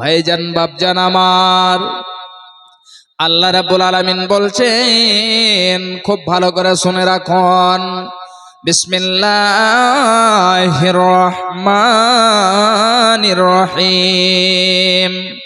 ভাইজান, বাপজান আমার। আল্লাহ রাব্বুল আলামিন বলছেন, খুব ভালো করে শুনে রাখুন। বিসমিল্লাহির রহমানির রহিম।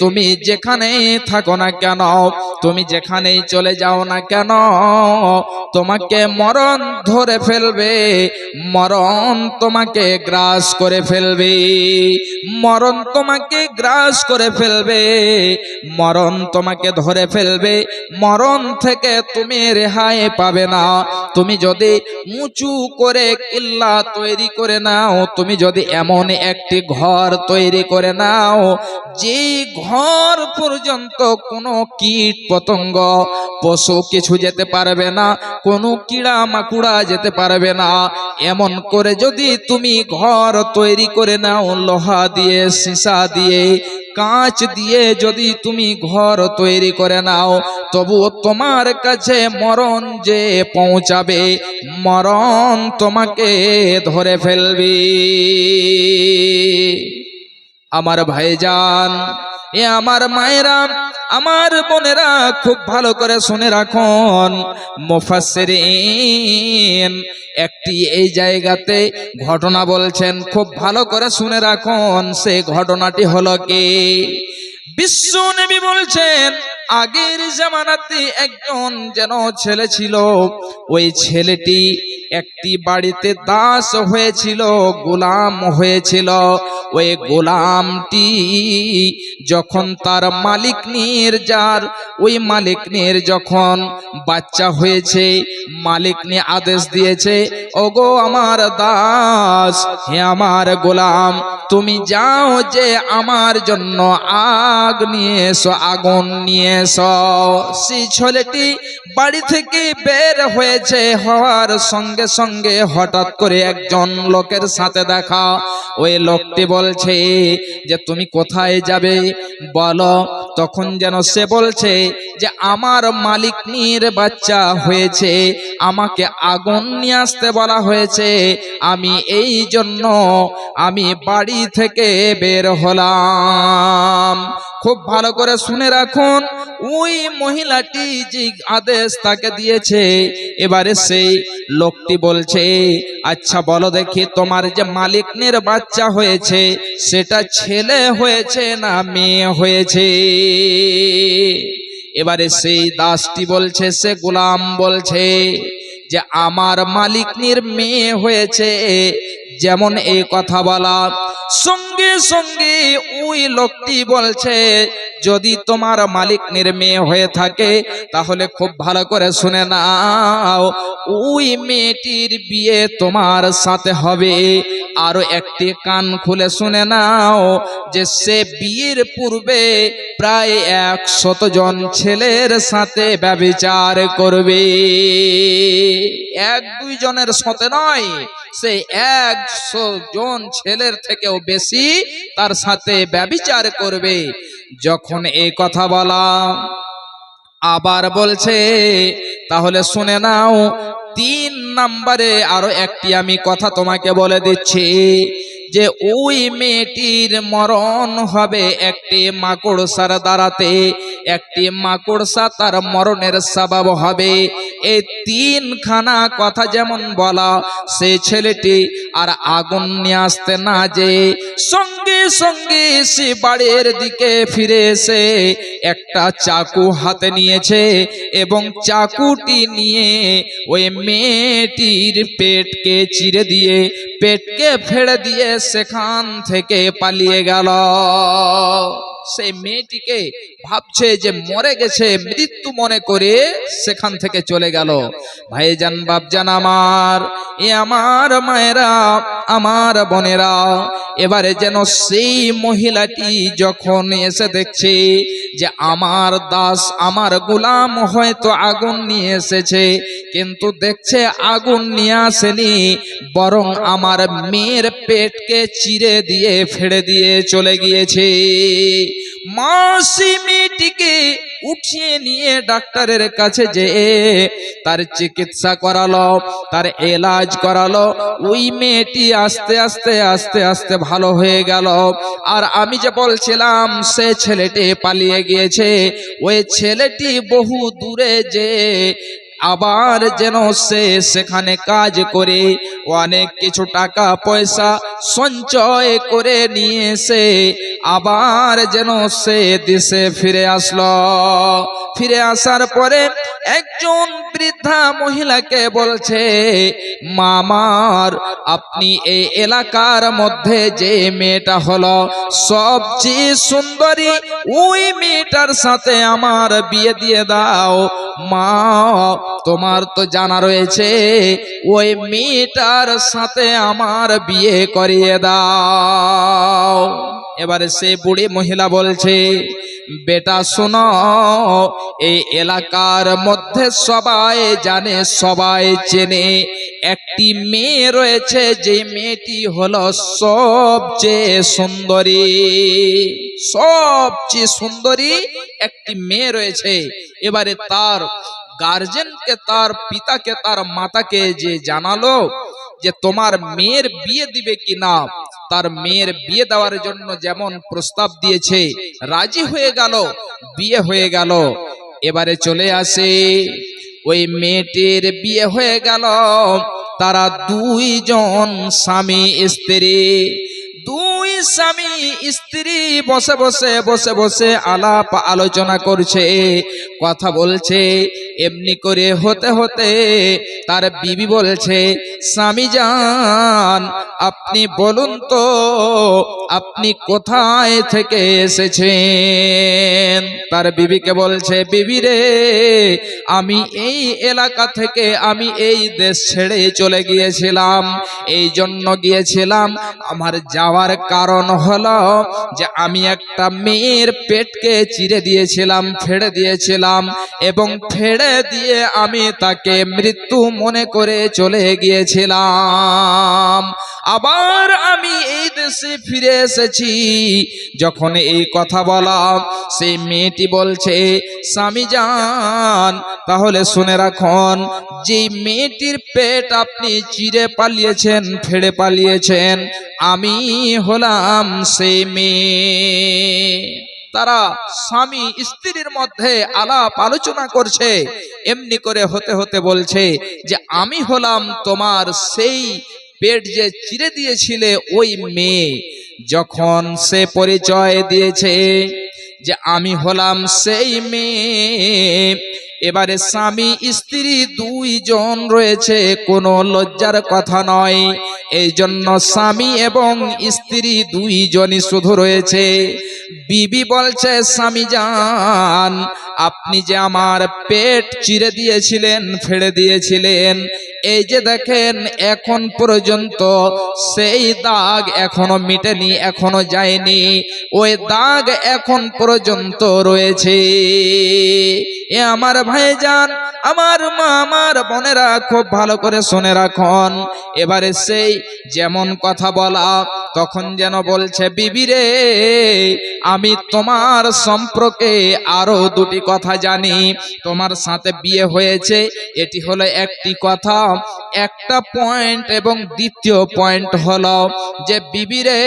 তুমি যেখানেই থাকো না কেন, তুমি যেখানেই চলে যাও না কেন, তোমাকে মরণ ধরে ফেলবে, মরণ তোমাকে গ্রাস করে ফেলবে, মরণ তোমাকে গ্রাস করে ফেলবে, মরণ তোমাকে ধরে ফেলবে, মরণ থেকে তুমি রেহাই পাবে না, তুমি যদি উঁচু করে কিল্লা তৈরি করে নাও, তুমি যদি এমন একটি ঘর তৈরি করে নাও যে ঘর পর্যন্ত কোনো কীট পতঙ্গ, পশু কিছু যেতে পারবে না, কোনো কিড়া মাকুড়া যেতে পারবে না। এমন করে যদি তুমি ঘর তৈরি করে নাও, লোহা দিয়ে, সীসা দিয়ে, কাঁচ দিয়ে যদি তুমি ঘর তৈরি করে নাও তবু তোমার কাছে মরণ যে পৌঁছাবে, মরণ তোমাকে ধরে ফেলবি। আমার ভাইজান, এ আমার মায়েরা, আমার বোনেরা খুব ভালো করে শুনে রাখুন। মুফাসসিরিন একটি এই জায়গাতে ঘটনা বলছেন, খুব ভালো করে শুনে রাখুন, সে ঘটনাটি হলো কি? বিশ্ব নবী বলছেন, আগের জামানাতে একজন যেন ছেলে ছিল, ওই ছেলেটি একটি বাড়িতে দাস হয়েছিল, গোলাম হয়েছিল। ওই গোলামটি যখন তার মালিক যার ওই মালিক যখন বাচ্চা হয়েছে, মালিক নিয়ে আদেশ দিয়েছে, ওগো আমার দাস, হে আমার গোলাম, তুমি যাও যে আমার জন্য আগ নিয়ে এসো আগুন নিয়ে এসো সেই ছেলেটি বাড়ি থেকে বের হয়েছে, হওয়ার সঙ্গে সঙ্গে হঠাৎ করে একজন লোকের সাথে দেখা। ওই লোকটি বলছে যে, তুমি কোথায় যাবে? বলো। তখন যেন সে বলছে যে, আমার মালিক নির বাচ্চা হয়েছে, আমাকে আগুন নিয়ে আসতে বলা হয়েছে। আমি এই জন্য আমি বাড়ি থেকে বের হলাম। খুব ভালো করে শুনে রাখুন, ওই মহিলাটি যে আদেশ তাকে দিয়েছে, এবারে সেই লোকটি বলছে আচ্ছা বলো দেখি তোমার যে মালিকনের বাচ্চা হয়েছে, সেটা ছেলে হয়েছে না মেয়ে হয়েছে? এবারে সেই দাসটি বলছে, সে গোলাম বলছে যে, আমার মালিকনির মেয়ে হয়েছে যেমন এই কথা বলা, সঙ্গে সঙ্গে ওই লোকটি বলছে, যদি তোমার মালিক মেয়ে হয়ে থাকে, তাহলে খুব ভালো করে শুনে নাও, ওই মেয়েটির বিয়ে তোমার সাথে হবে। আরও একটি কান খুলে শুনে নাও যে সে বিয়ের পূর্বে প্রায় একশত জন ছেলের সাথে ব্যবিচার করবে। এক দুই জনের সাথে নয়, সে একশো জন ছেলের থেকেও বেশি তার সাথে ব্যবিচার করবে। যখন এই কথা বলা আবার বলছে, তাহলে শুনে নাও, তিন নাম্বারে আরও একটি আমি কথা তোমাকে বলে দিচ্ছি। যে ওই মেয়েটির মরণ হবে একটি মাকড়সার দ্বারাতে, একটি মাকড়সা তার মরণের স্বভাব হবে। এই তিনখানা কথা যেমন বলা, সে ছেলেটি আর আগুন নিয়ে আসতে না যে সঙ্গে সঙ্গে সে বাড়ির দিকে ফিরে এসে একটা চাকু হাতে নিয়েছে এবং চাকুটি নিয়ে ওই মেয়েটির পেটকে চিরে দিয়ে, পেটকে ফেড়ে দিয়ে সেখান থেকে পালিয়ে গেল। সেই মেয়েটিকে ভাবছে যে মরে গেছে, মৃত্যু মনে করে সেখান থেকে চলে গেল। ভাইজান, বাপজান আমার, এ আমার মায়েরা, আমার বোনেরা, এবারে যেন সেই মহিলাটি যখন এসে দেখছে যে আমার দাস, আমার গোলাম হয়তো আগুন নিয়ে এসেছে, কিন্তু দেখছে আগুন নিয়ে আসেনি, বরং আমার মেয়ের পেটকে চিরে দিয়ে, ফেড়ে দিয়ে চলে গিয়েছে। মাসি মেয়েটিকে উঠিয়ে নিয়ে ডাক্তারের কাছে যে তার চিকিৎসা করালো, তার এলাজ করালো। ওই মেয়েটি আস্তে আস্তে আস্তে আস্তে ভালো হয়ে গেল। আর আমি যে বলছিলাম, সে ছেলেটি পালিয়ে গিয়েছে। ওই ছেলেটি বহু দূরে যে আবার যেন সে সেখানে কাজ করে, অনেক কিছু টাকা পয়সা সঞ্চয় করে নিয়ে এসে আবার যেন সে দেশে ফিরে আসলো। ফিরে আসার পরে একজন বৃদ্ধা মহিলাকে বলছে, মামার, আপনি এই এলাকার মধ্যে যে মেয়েটা হলো, সবচেয়ে সুন্দরী, ওই মেয়েটার সাথে আমার বিয়ে দিয়ে দাও। মা, তোমার তো জানা রয়েছে, ওই মেয়েটার সাথে আমার বিয়ে করিয়ে দাও। এবারে সে বুড়ি মহিলা বলছে বেটা শোনো, এই এলাকার মধ্যে সবাই জানে, সবাই চেনে। একটি মেয়ে রয়েছে যে মেয়েটি হলো সবচেয়ে সুন্দরী। সবচেয়ে সুন্দরী একটি মেয়ে রয়েছে। এবারে তার গার্জেনকে তার পিতাকে, তার মাতাকে যে জানালো যে তোমার মেয়ের বিয়ে দিবে কি না তার মেয়ের বিয়ে দেওয়ার জন্য যেমন প্রস্তাব দিয়েছে, রাজি হয়ে গেল, বিয়ে হয়ে গেল। এবারে চলে আসে, ওই মেয়েটির বিয়ে হয়ে গেল। তারা দুইজন স্বামী স্ত্রী স্বামী স্ত্রী বসে বসে বসে বসে আলাপ আলোচনা করছে, কথা বলছে, এমনি করে হতে হতে তার বিবি বলছে, স্বামী যান আপনি বলুন তো, আপনি কোথায় থেকে এসেছেন? তার বিবিকে বলছে, বিবি রে, আমি এই এলাকা থেকে আমি এই দেশ ছেড়ে চলে গিয়েছিলাম, এই জন্য গিয়েছিলাম, আমার যাওয়ার কারণ হলো যে আমি একটা মেয়ের পেটকে চিরে দিয়েছিলাম ফেড়ে দিয়েছিলাম এবং ফেড়ে দিয়ে আমি তাকে মৃত্যু মনে করে চলে গিয়েছিলাম। আবার আমি এই দেশে ফিরে এসেছি। যখন এই কথা বলাম সেই মেয়েটি বলছে, স্বামী যান তাহলে শুনে রাখুন যে মেয়েটির পেট আপনি চিরে পালিয়েছেন, ফেড়ে পালিয়েছেন, আমি হলাম সেই মেয়ে। তারা স্বামী স্ত্রীর মধ্যে আলাপ আলোচনা করছে। এমনি করে হতে হতে বলছে যে, আমি হলাম তোমার সেই পেট যে চিরে দিয়েছিলে ওই মেয়ে, যখন সে পরিচয় দিয়েছে যে আমি হলাম সেই মেয়ে এবারে স্বামী, স্ত্রী দুইজন রয়েছে, কোনো লজ্জার কথা নয়। এই জন্য স্বামী এবং স্ত্রী দুইজনই শুধু রয়েছে। বিবি বলছে, স্বামী যান, আপনি যে আমার পেট চিরে দিয়েছিলেন ফেড়ে দিয়েছিলেন, এই যে দেখেন, এখন পর্যন্ত সেই দাগ এখনও মিটেনি, এখনও যায়নি। ওই দাগ এখন পর্যন্ত রয়েছে। এ আমার ভাইজান আমার মা, আমার বোনেরা খুব ভালো করে শুনে রাখুন। এবারে সেই যেমন কথা বলা, তখন যেন বলছে, বিবি রে, আমি তোমার সম্পর্কে আরও দুটি কথা জানি। তোমার সাথে বিয়ে হয়েছে, এটি হলো একটি কথা, একটা পয়েন্ট এবং দ্বিতীয় পয়েন্ট হলো যে, বিবি রে,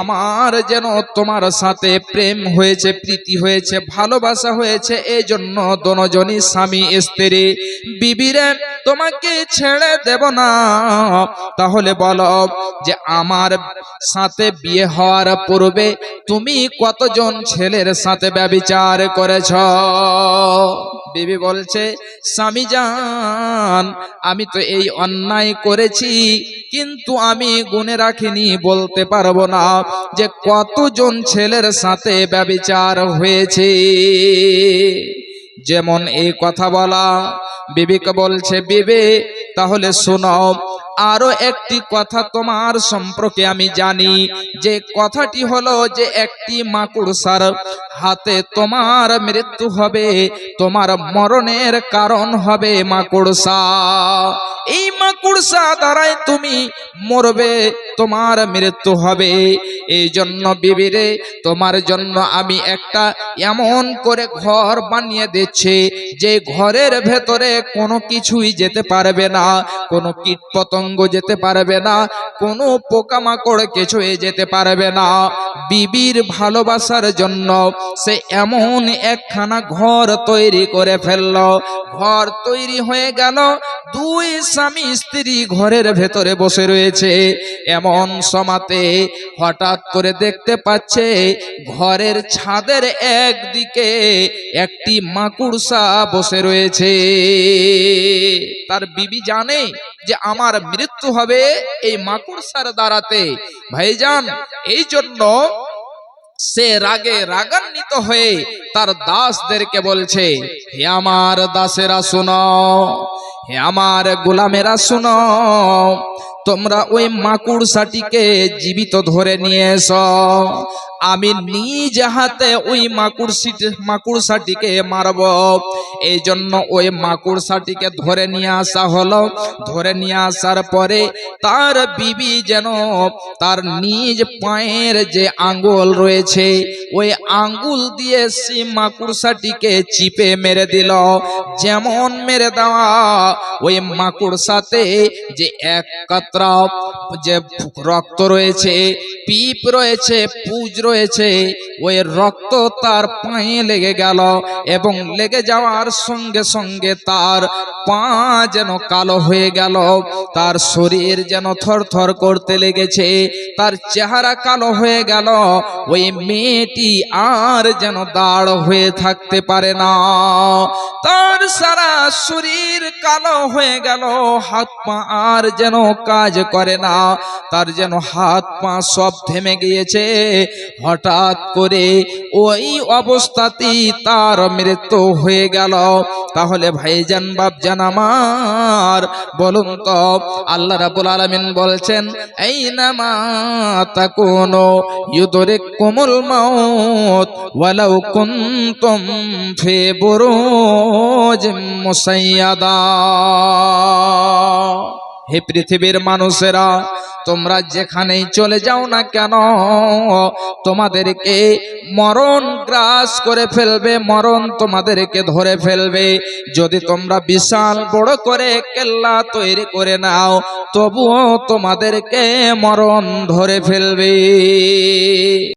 আমার যেন তোমার সাথে প্রেম হয়েছে, প্রীতি হয়েছে, ভালোবাসা হয়েছে এই জন্য দনজনই স্বামী, স্ত্রী। বিবিরে, তোমাকে ছেড়ে দেব না। তাহলে বলো যে আমার সাথে বিয়ে হওয়ার পূর্বে তুমি কতজন ছেলের সাথে ব্যবিচার করেছ? বিবি বলছে, স্বামী যান আমি তো এই অন্যায় করেছি, কিন্তু আমি গুনে রাখিনি, বলতে পারব না যে কতজন ছেলের সাথে ব্যবিচার হয়েছে। যেমন এই কথা বলা। বিবেক বলছে বিবে তাহলে শোনো আরও একটি কথা তোমার সম্পর্কে আমি জানি। যে কথাটি হলো যে একটি মাকুড়সার হাতে তোমার মৃত্যু হবে, তোমার মরণের কারণ হবে মাকুড়সা এই মাকুড়সা দ্বারাই তুমি মরবে, তোমার মৃত্যু হবে। এই জন্য বিবিরে, তোমার জন্য আমি একটা এমন করে ঘর বানিয়ে দিচ্ছি, যে ঘরের ভেতরে কোনো কিছুই যেতে পারবে না, কোনো কীট পতঙ্গ যেতে পারবে না, কোনো পোকামাকড় কিছুই যেতে পারবে না। বিবির ভালোবাসার জন্য সে এমন একখানা ঘর তৈরি করে ফেলল। ঘর তৈরি হয়ে গেল, দুই স্বামী স্ত্রী ঘরের ভেতরে বসে রয়েছে। এমন সমাতে হঠাৎ করে দেখতে পাচ্ছে, ঘরের ছাদের একদিকে একটি মাকুড়সা বসে রয়েছে। তার বিবি জানে যে আমার মৃত্যু হবে এই মাকুড়সার দ্বারাতে ভাইজান, এই জন্য সে রাগে রাগান্বিত হয়ে তার দাসদেরকে বলছে, হে আমার দাসেরা শোনো, হে আমার গোলামেরা শোনো তোমরা ওই মাকুড়সাটিকে জীবিত ধরে নিয়ে এসো। আমি নিজ হাতে ওই মাকুড়সি মাকুড়সাটিকে মারব। এই জন্য ওই মাকুড়সাটিকে ধরে নিয়ে আসা হলো। ধরে নিয়ে আসার পরে তার বিবি যেন তার নিজ পায়ের যে আঙ্গুল রয়েছে, ওই আঙ্গুল দিয়ে সেই মাকুড়সাটিকে চিপে মেরে দিল। যেমন মেরে দেওয়া, ওই মাকুড়সাতে যে এক কাতরা যে রক্ত রয়েছে, পিপ রয়েছে, পুজ রয়েছে, ওই রক্ত তার পায়ে লেগে গেল এবং লেগে যাওয়ার সঙ্গে সঙ্গে তার পা যেন কালো হয়ে গেল। তার শরীর যেন থরথর করতে লেগেছে, তার চেহারা কালো হয়ে গেল। ওই মেয়েটি আর যেন দাঁড় হয়ে থাকতে পারে না। তার সারা শরীর কালো হয়ে গেল, হাত পা আর যেন কাজ করে না। তার যেন হাত পা সব থেমে গিয়েছে। হঠাৎ করে ওই অবস্থাতেই তার মৃত্যু হয়ে গেল। তাহলে ভাইজান, বাপজান আমার, বলুন তো, আল্লাহ রাবুল আলমিন বলছেন, এই নামা তাকুনো ইউদরে কোমল মাউত, ওয়ালাউ কুনতুম ফি বুরুজ মুসাইয়াদা। হে পৃথিবীর মানুষেরা, তোমরা যেখানেই চলে যাও না কেন, তোমাদেরকে মরণ গ্রাস করে ফেলবে, মরণ তোমাদেরকে ধরে ফেলবে। যদি তোমরা বিশাল বড় করে কেল্লা তৈরি করে নাও, তবুও তোমাদেরকে মরণ ধরে ফেলবে।